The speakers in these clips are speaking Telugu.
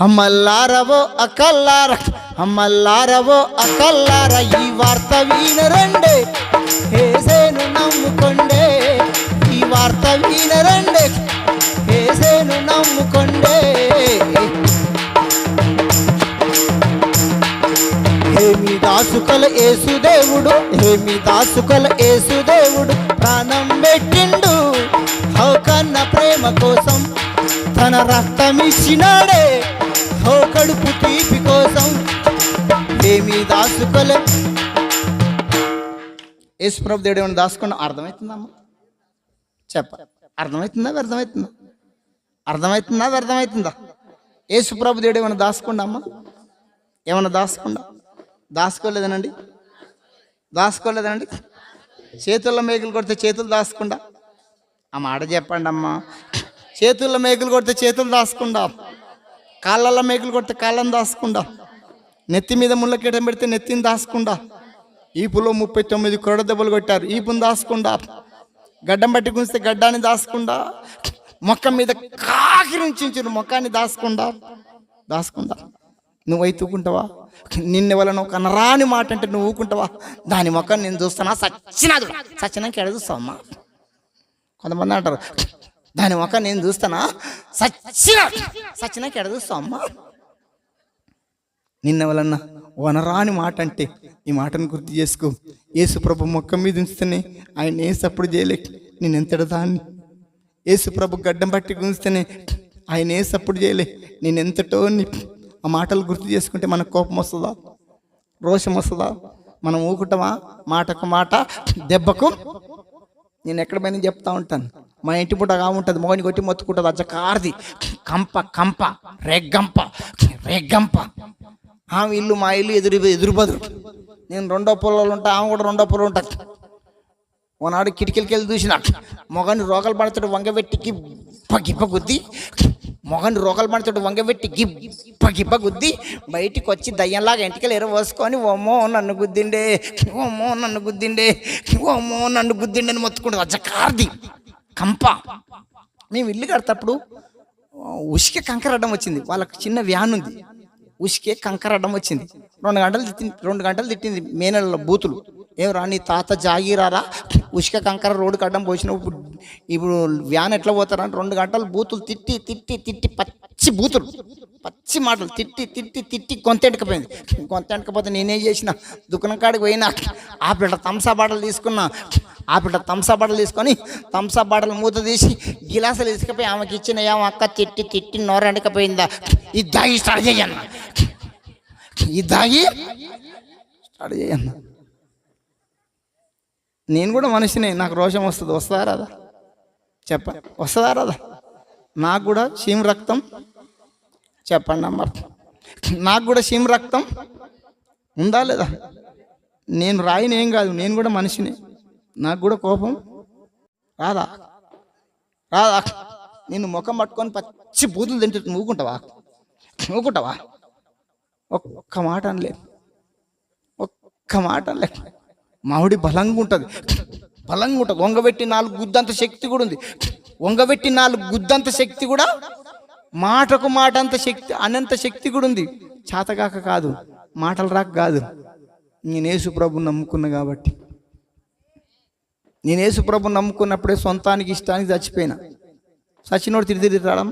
అమ్మల్లారవో అక్కల్లార అమ్మల్లారవో అక్కల్లార ఈ వార్త వినరండే ఏసేను నమ్ముకొండే ఈ వార్త వినరండే ఏసేను నమ్ముకొండే. ఏమి దాసుకల ఏసుదేవుడు ఏమి దాసుకల ఏసుదేవుడు ప్రాణం పెట్టిండు. హౌ కన్న ప్రేమ కోసం తన రక్తమిచ్చినాడే. ఓ కడుపు తీపి కోసం ఏమి దాచుకోలే. యేసుప్రభు దేవుడు ఏమైనా దాసుకున్నా అర్థమవుతుందమ్మా చెప్ప. అర్థమవుతుందా వ్యర్థమవుతుందా అర్థమవుతుందా వ్యర్థమవుతుందా యేసుప్రభు దేవుడు ఏమైనా దాసుకుండా అమ్మా? ఏమన్నా దాచుకోలేదనండి. దాచుకోలేదనండి. చేతుల్లో మేకులు కొడితే చేతులు దాచుకుండా ఆ మాట చెప్పండి అమ్మా చేతుల్లో మేకులు కొడితే చేతులు దాచుకుండా కాళ్ళల్లో మేకులు కొడితే కాళ్ళని దాసుకుండా నెత్తి మీద ముళ్ళకీటం పెడితే నెత్తిని దాసుకుండా ఈపులో ముప్పై తొమ్మిది కొరడ దెబ్బలు కొట్టారు. ఈపుని దాసుకుండా గడ్డం పట్టి గుంచితే గడ్డాన్ని దాసుకుండా మొక్క మీద కాకిరించు మొక్కాన్ని దాసుకుండా దాసుకుండా నువ్వు అయితుకుంటావా నిన్నెవలను కనరాని మాట అంటే నువ్వు ఊకుంటావా? దాని మొక్క నేను చూస్తానా? సచ్చినాదు సచ్చినాక ఎడ చూస్తావమ్మా? కొంతమంది అంటారు దాని ఒక నేను చూస్తానా? సచ్చిన సచ్చినాక ఎడ చూస్తావమ్మా నిన్నెవలన్నా వనరాని మాట అంటే ఈ మాటను గుర్తు చేసుకో. యేసు ప్రభు మొక్క మీద ఉంచితేనే ఆయన ఏ సప్పుడు చేయలే. నేను ఎంతటి దాన్ని యేసు ప్రభు గడ్డం పట్టి గుంజితేనే ఆయన ఏ సప్పుడు చేయలే. నేను ఎంతటో ఆ మాటలు గుర్తు చేసుకుంటే మనకు కోపం వస్తుందా? రోషం వస్తుందా? మనం ఊకుటమా? మాటకు మాట? దెబ్బకు? నేను ఎక్కడ పైన చెప్తా ఉంటాను. మా ఇంటి పూట ఉంటుంది మొగని కొట్టి మొత్తుకుంటుంది అచ్చ కార్ది. కంప కంప రెగ్గంప రెగ్గంప. ఆమె ఇల్లు మా ఇల్లు ఎదురు ఎదురుబదురు నేను రెండో పొలాలు ఉంటా ఆమె కూడా రెండో పొలం ఉంటుంది. ఓనాడు కిటికీలకి వెళ్ళి చూసిన. మొగని రోగలు పడతాడు వంగబెట్టి గిప్ప గిప్ప గుద్ది. మొగని రోగలు పడతాడు వంగబెట్టి గిప్ప గిప్ప గుద్ది. బయటికి వచ్చి దయ్యంలాగా ఇంటికెళ్ళి ఎర ఓమో నన్ను గుద్దిండే ఓమో నన్ను గుద్దిండే ఓమో నన్ను గుద్దిండే అని మొత్తుకుంటుంది అజ్జ కార్ది. కంప. మేము ఇల్లు కడతప్పుడు ఉసికే కంకర అడ్డం వచ్చింది. వాళ్ళకి చిన్న వ్యాన్ ఉంది. ఉసికే కంకర అడ్డం వచ్చింది. రెండు గంటలు తిట్టి రెండు గంటలు తిట్టింది మే బూతులు. ఏం రా నీ తాత జాగీరారా? ఉసిక కంకర రోడ్డుకి అడ్డం పోసినప్పుడు ఇప్పుడు వ్యాన్ ఎట్లా పోతారంటే రెండు గంటలు బూతులు తిట్టి తిట్టి తిట్టి పచ్చి బూతులు. పచ్చి మాటలు. తిట్టి తిట్టి తిట్టి గొంతెంటకపోయింది గొంతెంటకపోతే నేనేం చేసిన? దుకాణం కాడికి పోయినా ఆ పిల్ల తంసా బాటలు తీసుకున్నా ఆ పిల్ల తంసా బాటలు తీసుకొని తంసా బాటలు మూత తీసి గిలాసులు తీసుకుపోయి ఆమెకి ఇచ్చిన ఏమో అక్క తిట్టి తిట్టి నోర ఎండకపోయిందా? ఇది దాగి స్టార్ట్ చేయన్న. ఇది దాగి స్టార్ట్ చేయన్న. నేను కూడా మనిషిని నాకు రోషం వస్తుంది. వస్తుందా రాదా? చెప్ప. వస్తుందా రాదా? నాకు కూడా చీమ రక్తం చెప్పండి అమ్మ. నాకు కూడా సీమ రక్తం ఉందా లేదా? నేను రాయిని ఏం కాదు నేను కూడా మనిషిని. నాకు కూడా కోపం రాదా? రాదా? నేను ముఖం పట్టుకొని పచ్చి బూతులు తింటే నువ్వుకుంటావా? నువ్వుకుంటావా? ఒక్క మాట అనలే. ఒక్క మాట అనలే. మామిడి బలంగా ఉంటుంది. బలంగా ఉంటుంది. వంగబెట్టి నాలుగు గుద్దంత శక్తి కూడా ఉంది. వంగబెట్టి నాలుగు గుద్దంత శక్తి కూడా మాటకు మాట అంత శక్తి అనంత శక్తి కూడా ఉంది. చేతగాక కాదు మాటలు రాక కాదు. నేను ప్రభు నమ్ముకున్నా కాబట్టి. నేను యేసుప్రభు నమ్ముకున్నప్పుడే సొంతానికి ఇష్టానికి చచ్చిపోయినా. సచినోడు తిరిగి తిరుగుతాడా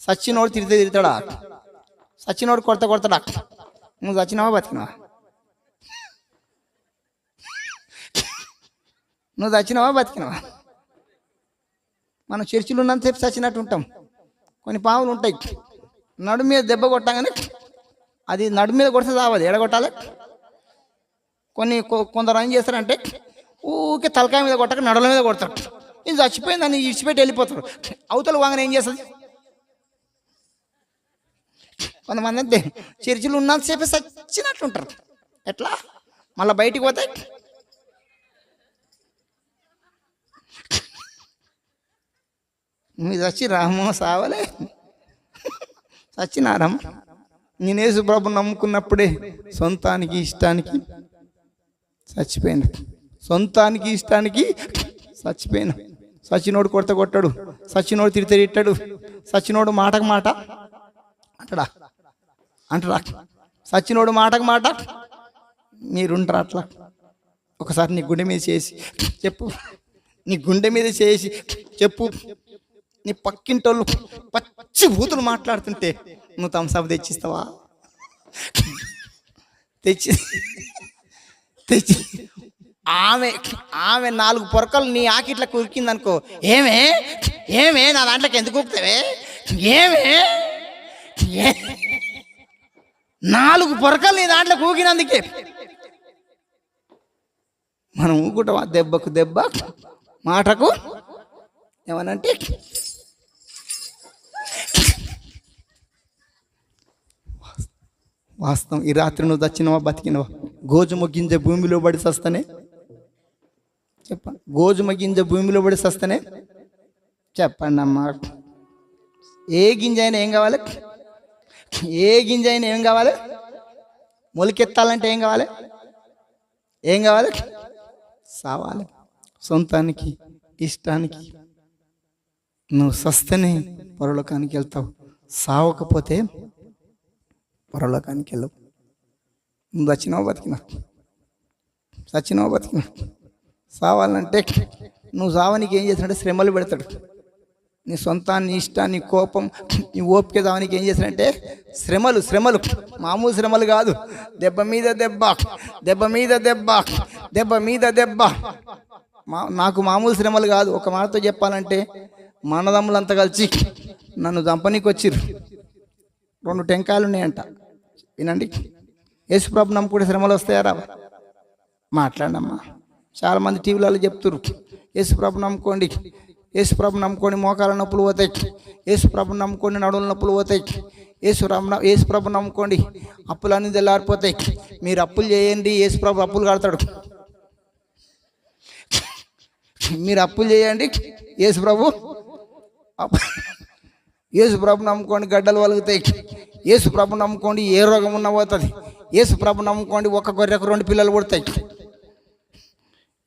సచినోడు తిరిగి తిరుగుతాడా సచినోడు కొడత కొడతాడా? నువ్వు చచ్చినావా బతికినావా? నువ్వు చచ్చినావా బతికినావా? మనం చర్చిలు ఉన్నంతసేపు చచ్చినట్టు ఉంటాం. కొన్ని పాములు ఉంటాయి. నడు మీద దెబ్బ కొట్టగానే అది నడు మీద కొడితే చావదు. ఎడగొట్టాలి. కొన్ని కొ- కొందరు ఏం చేస్తారంటే ఊకే తలకాయ మీద కొట్టక నడుల మీద కొడతారు. ఇది చచ్చిపోయిందని ఇచ్చిపెట్టి వెళ్ళిపోతారు. అవతల వాంగన ఏం చేస్తుంది? కొంతమంది అంతే చర్చిలు ఉన్నంతసేపు చచ్చినట్లుంటారు. ఎట్లా? మళ్ళీ బయటికి పోతే మీరు చచ్చి రామో సావలే. సచ్చినారమ్మ నేనేసు ప్రభు నమ్ముకున్నప్పుడే సొంతానికి ఇష్టానికి చచ్చిపోయిన సొంతానికి ఇష్టానికి చచ్చిపోయిన సచినోడు కొడత కొట్టాడు సచినోడు తిరితే తిట్టాడు సచినోడు మాటకు మాట అంటడా? అంటడా? సచినోడు మాటకు మాట మీరుంటారు అట్లా? ఒకసారి నీ గుండె మీద చేసి చెప్పు. నీ గుండె మీద చేసి చెప్పు. నీ పక్కింటోళ్ళు పచ్చి బూతులు మాట్లాడుతుంటే నువ్వు తమసాపు తెచ్చిస్తావా? తెచ్చి తెచ్చి ఆమె ఆమె నాలుగు పొరకలు నీ ఆకిట్లా కురికిందనుకో ఏమే? ఏమే? నా దాంట్లోకి ఎందుకు ఊపుతావే? ఏమే? ఏ? నాలుగు పొరకలు నీ దాంట్లో కూకినందుకే. మనం ఊకుంటాం దెబ్బకు దెబ్బ మాటకు ఏమనంటే వాస్తవం. ఈ రాత్రి నువ్వు దచ్చినవా బతికినవా? గోజుమ గింజ భూమిలో పడి సస్తనే? చెప్పండి గోజుమ గింజ భూమిలో పడి సస్తనే? చెప్పండి అమ్మా. ఏ గింజ అయినా ఏం కావాలి? ఏ గింజ అయినా ఏం కావాలి? మొలకెత్తాలంటే ఏం కావాలి? ఏం కావాలి? సావాలి. సొంతానికి ఇష్టానికి. నువ్వు సస్తనే పరలోకానికి వెళ్తావు. సావకపోతే పరలోకానికి వెళ్ళవు. నువ్వు చచ్చినావు బతికినా? చచ్చినావు బతికినా? సావాలంటే నువ్వు సావనికి ఏం చేసినట్టే శ్రమలు పెడతాడు. నీ సొంతాన్ని ఇష్టాన్ని కోపం నీ ఓపిక దానికి ఏం చేస్తాడంటే శ్రమలు శ్రమలు. మామూలు శ్రమలు కాదు. దెబ్బ మీద దెబ్బ దెబ్బ మీద దెబ్బ దెబ్బ మీద దెబ్బ. మా నాకు మామూలు శ్రమలు కాదు. ఒక మాటతో చెప్పాలంటే మనదమ్ములంతా కలిసి నన్ను చంపనీకి వచ్చిర్రు రెండు టెంకాయలు ఉన్నాయంట వినండి. యేసుప్రభు నమ్ముకుంటే శ్రమలు వస్తాయా మాట్లాడమ్మా చాలామంది టీవీలలో చెప్తున్నారు యేసుప్రభు నమ్ముకోండి. యేసుప్రభు నమ్ముకొని మోకాల నొప్పులు పోతాయి. యేసుప్రభు నమ్ముకొని నడువుల నొప్పులు పోతాయి. యేసుప్రభు యేసుప్రభు నమ్ముకోండి. అప్పులు అప్పులన్నీ తెల్లారిపోతాయి. మీరు అప్పులు చేయండి. యేసుప్రభు అప్పులు కడతాడు. మీరు అప్పులు చేయండి. యేసుప్రభు అప్పు యేసు ప్రభు నమ్ముకోండి గడ్డలు వలుగుతాయి. యేసు ప్రభు నమ్ముకోండి ఏ రోగం ఉన్నా పోతుంది. యేసు ప్రభు నమ్ముకోండి ఒక గొర్రెకు రెండు పిల్లలు పుడతాయి.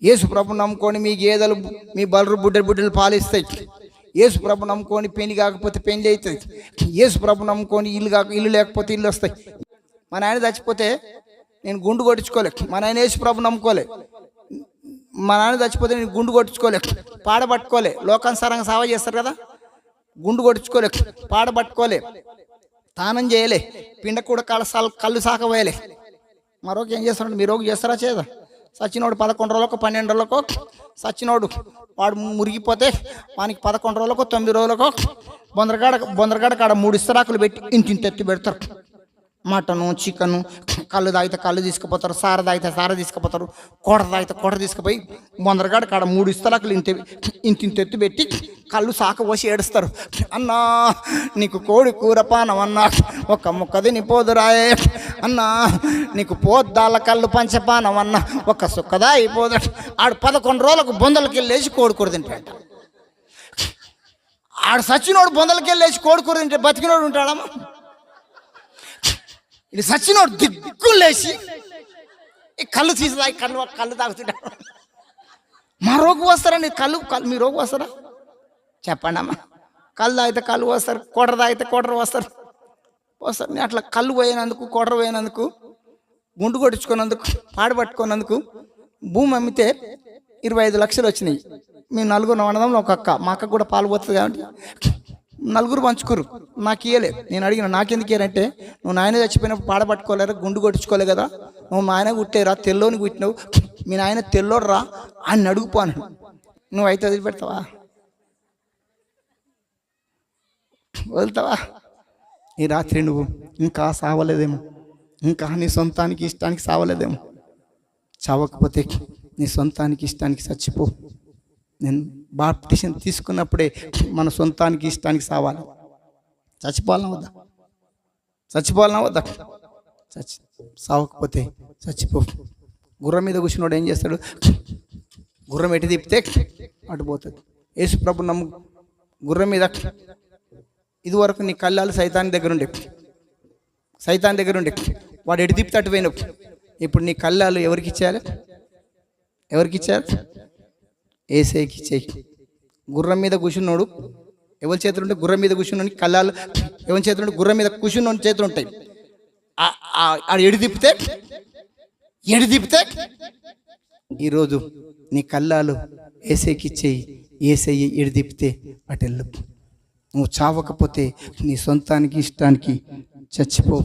యేసు ప్రభు నమ్ముకోండి మీ గేదెలు మీ బలరు బుడ్డలు బుడ్డలు పాలిస్తాయి. యేసు ప్రభు నమ్ముకోండి పెళ్ళి కాకపోతే పెళ్ళి అవుతుంది. యేసు ప్రభు నమ్ముకోండి ఇల్లు కాక ఇల్లు లేకపోతే ఇల్లు వస్తాయి. మా నాయన చచ్చిపోతే నేను గుండు కొట్టించుకోలే. మా నాయన యేసు ప్రభు నమ్ముకోలే. మా నాన్న చచ్చిపోతే నేను గుండు కొట్టించుకోలే. పాడ పట్టుకోలే. లోకానుసారంగా సేవ చేస్తారు కదా. గుండు కొట్టించుకోలే. పాడ పట్టుకోలే. తానం చేయలే. పిండ కూడా కాళ్ళ కళ్ళు సాకపోయలే మరొక ఏం చేస్తున్నాడు? మీరు చేస్తారా చేదా సచ్చినోడు పదకొండు రోజులకు పన్నెండు రోజులకు సచ్చినోడు వాడు మురిగిపోతే వానికి పదకొండు రోజులకు తొమ్మిది రోజులకు బొందరగాడ బొందరగాడ కాడ మూడు ఇస్తరాకులు పెట్టి ఇంటింటి ఎత్తి పెడతారు. మటను చికెను కళ్ళు తాగితే కళ్ళు తీసుకుపోతారు సార తాగితే సార తీసుకుపోతారు కొడ తాగితే కొడ తీసుకుపోయి మొందరగాడ కాడ మూడు ఇస్తలకులు ఇంటి ఇంత ఎత్తు పెట్టి కళ్ళు సాక పోసి ఏడుస్తారు. అన్నా నీకు కోడి కూర పానం అన్నా ఒక ముక్క తిని పోదురాయే. అన్నా నీకు పోద్దాల కళ్ళు పంచపానం అన్నా ఒక సుక్కదా అయిపోదు ఆడు పదకొండు రోజులకు బొందలకి వెళ్ళేసి కోడి కూర తింటాడు ఆడు సచ్చినోడు బొందలకి వెళ్ళేసి కోడి కూర తింటే బతికినోడు ఉంటాడమ్మా. ఇది సచ్చినోడు దిగ్గు లేచి ఈ కళ్ళు తీసి తాగి కళ్ళు కళ్ళు తాగుతుంటాడు మా రోగు వస్తారండి కళ్ళు కళ్ళు మీ రోగు వస్తారా? చెప్పండి అమ్మా. కళ్ళు తాగితే కళ్ళు వస్తారు కోటర తాగితే కోటర వస్తారు వస్తారు నేను అట్లా కళ్ళు పోయినందుకు కోటర పోయినందుకు గుండు కొట్టించుకున్నందుకు పాడు పట్టుకున్నందుకు భూమి అమ్మితే ఇరవై ఐదు లక్షలు వచ్చినాయి. మేము నలుగురు వండదంలో ఒక అక్క మా అక్క కూడా పాలు పోతుంది కాబట్టి నలుగురు పంచుకురు. నాకు ఇయ్యలే. నేను అడిగిన నాకెందుకు ఇయ్యారంటే? నువ్వు నాయన చచ్చిపోయినప్పుడు పాడ పట్టుకోలేరా? గుండు కొట్టించుకోలే కదా? నువ్వు మా ఆయన కుట్టేరా తెల్లోని కుట్టినావు మీ నాయన తెల్లోడు రా అని అడుగుపోను నువ్వు అయితే వదిలిపెడతావా? వదులుతావా? ఈ రాత్రి నువ్వు ఇంకా సావలేదేమో. ఇంకా నీ సొంతానికి ఇష్టానికి సావలేదేమో. చావకపోతే నీ సొంతానికి ఇష్టానికి చచ్చిపో. నేను బాప్టిషన్ తీసుకున్నప్పుడే మన సొంతానికి ఇష్టానికి సావాలి. చచ్చిపోవాలన్నా వద్దా? చచ్చిపోవాలన్నా వద్దా? చచ్చి సావకపోతే చచ్చిపో. గుర్రం మీద కూర్చున్నాడు ఏం చేస్తాడు? గుర్రం ఎటు తిప్పితే అటు పోతుంది. యేసు ప్రభు నమ్ము గుర్రం మీద. ఇదివరకు నీ కళ్ళాలు సైతాన్ దగ్గర ఉండే. సైతాన్ దగ్గర ఉండే. వాడు ఎటు తిప్పితే అటు పోయినావు ఇప్పుడు నీ కళ్ళాలు ఎవరికి ఇచ్చారు ఎవరికి ఇచ్చారు ఏసైకి ఇచ్చేయి గుర్రం మీద కూర్చున్నాడు ఎవరి చేతులు ఉంటే గుర్రం మీద కూర్చున్నాడు కళ్ళాలు ఎవరి చేతులు ఉంటే గుర్రం మీద కూర్చున్న చేతులు ఉంటాయి. ఆ- ఆ- ఎడి తిప్పితే ఎడి తిప్పితే ఈరోజు నీ కళ్ళాలు ఏసేకిచ్చేయి ఏసయ్యి ఎడి తిప్పితే అటెళ్ళు నువ్వు చావకపోతే నీ సొంతానికి ఇష్టానికి చచ్చిపో